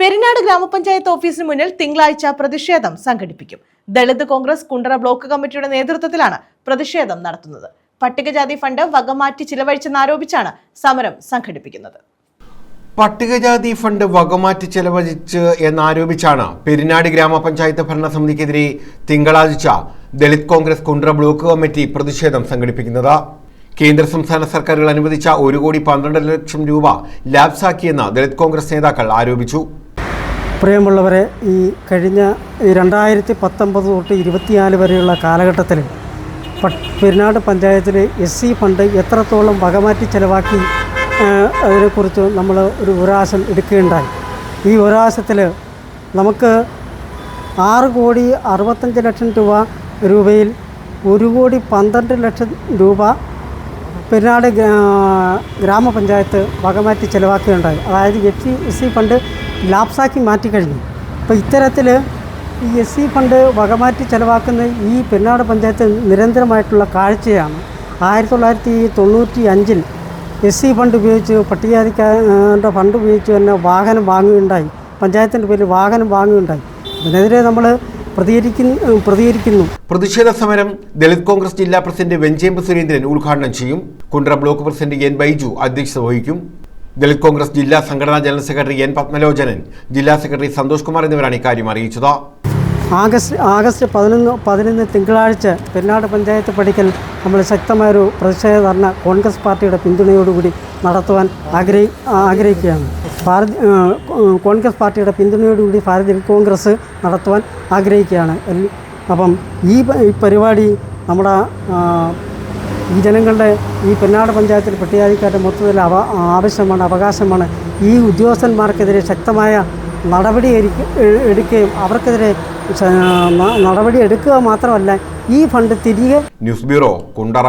പെരിനാട് ഗ്രാമപഞ്ചായത്ത് ഓഫീസിന് മുന്നിൽ തിങ്കളാഴ്ച പ്രതിഷേധം സംഘടിപ്പിക്കും. ദളിത് കോൺഗ്രസ് കുണ്ടറ ബ്ലോക്ക് കമ്മിറ്റിയുടെ നേതൃത്വത്തിലാണ് പ്രതിഷേധം നടത്തുന്നത്. പട്ടികജാതി ഫണ്ട് വകമാറ്റി ചിലവഴിച്ചെന്നാരോപിച്ചാണ് സമരം സംഘടിപ്പിക്കുന്നത്. പട്ടികജാതി ഫണ്ട് വകമാറ്റി ചെലവഴിച്ച് എന്നാരോപിച്ചാണ് പെരിനാട് ഗ്രാമപഞ്ചായത്ത് ഭരണസമിതിക്കെതിരെ തിങ്കളാഴ്ച ദളിത് കോൺഗ്രസ് കുണ്ടറ ബ്ലോക്ക് കമ്മിറ്റി പ്രതിഷേധം സംഘടിപ്പിക്കുന്നത്. കേന്ദ്ര സംസ്ഥാന സർക്കാരുകൾ അനുവദിച്ച ഒരു കോടി പന്ത്രണ്ട് ലക്ഷം രൂപ ലാപ്സാക്കിയെന്ന് ദളിത് കോൺഗ്രസ് നേതാക്കൾ ആരോപിച്ചു. പ്രിയമുള്ളവരെ ഈ കഴിഞ്ഞ രണ്ടായിരത്തി പത്തൊമ്പത് തൊട്ട് ഇരുപത്തിനാല് വരെയുള്ള കാലഘട്ടത്തിൽ പെരുന്നാട് പഞ്ചായത്തിൽ എസ് സി ഫണ്ട് എത്രത്തോളം വകമാറ്റി ചിലവാക്കി അതിനെക്കുറിച്ച് നമ്മൾ ഒരു ഒരാശം എടുക്കുകയുണ്ടായി. ഈ ഒരാശത്തിൽ നമുക്ക് ആറ് കോടി അറുപത്തഞ്ച് ലക്ഷം രൂപ രൂപയിൽ ഒരു കോടി പന്ത്രണ്ട് ലക്ഷം രൂപ പെരുന്നാട് ഗ്രാമപഞ്ചായത്ത് വകമാറ്റി ചിലവാക്കുകയുണ്ടായി. അതായത് F C S C fund ലാപ്സാക്കി മാറ്റിക്കഴിഞ്ഞു അപ്പോൾ ഇത്തരത്തിൽ ഈ എസ് സി ഫണ്ട് വകമാറ്റി ചിലവാക്കുന്ന ഈ പെരുന്നാട് പഞ്ചായത്ത് നിരന്തരമായിട്ടുള്ള കാഴ്ചയാണ്. ആയിരത്തി തൊള്ളായിരത്തി തൊണ്ണൂറ്റി അഞ്ചിൽ എസ് സി ഫണ്ട് ഉപയോഗിച്ച് പട്ടികജാതിക്കാരുടെ ഫണ്ട് ഉപയോഗിച്ച് തന്നെ വാഹനം വാങ്ങുകയുണ്ടായി. പഞ്ചായത്തിന്റെ പേരിൽ വാഹനം വാങ്ങുകയുണ്ടായി. അതിനെതിരെ നമ്മൾ പ്രതികരിക്കുന്നു പ്രതികരിക്കുന്നു. പ്രതിഷേധ സമരം ദളിത് കോൺഗ്രസ് ജില്ലാ പ്രസിഡന്റ് വെഞ്ചേമ്പ് സുരേന്ദ്രൻ ഉദ്ഘാടനം ചെയ്യും. Kundara block president N Baiju അധ്യക്ഷത വഹിക്കും. ദളിത് കോൺഗ്രസ് ജില്ലാ സംഘടനാ ജനറൽ സെക്രട്ടറി എൻ പത്മലോചനൻ ജില്ലാ സെക്രട്ടറി സന്തോഷ് കുമാർ എന്നിവരാണ് ഇക്കാര്യം അറിയിച്ചത്. ആഗസ്റ്റ് ആഗസ്റ്റ് പതിനൊന്ന് പതിനൊന്ന് തിങ്കളാഴ്ച പെരുന്നാട് പഞ്ചായത്ത് പടിക്കൽ നമ്മൾ ശക്തമായൊരു പ്രതിഷേധ ധർണ കോൺഗ്രസ് പാർട്ടിയുടെ പിന്തുണയോടുകൂടി നടത്തുവാൻ ആഗ്രഹി ആഗ്രഹിക്കുകയാണ്. ഭാരത് കോൺഗ്രസ് പാർട്ടിയുടെ പിന്തുണയോടുകൂടി ഭാരതീയ കോൺഗ്രസ് നടത്തുവാൻ ആഗ്രഹിക്കുകയാണ്. അപ്പം ഈ പരിപാടി നമ്മുടെ ഈ ജനങ്ങളുടെ ഈ പെണ്ണാട് പഞ്ചായത്തിൽ പട്ടികജാതിക്കാരുടെ മൊത്തത്തിൽ അവ ആവശ്യമാണ് അവകാശമാണ്. ഈ ഉദ്യോഗസ്ഥന്മാർക്കെതിരെ ശക്തമായ നടപടി എടുക്കുകയും അവർക്കെതിരെ നടപടി എടുക്കുക മാത്രമല്ല ഈ ഫണ്ട് തിരികെ ന്യൂസ് ബ്യൂറോ കുണ്ടറ.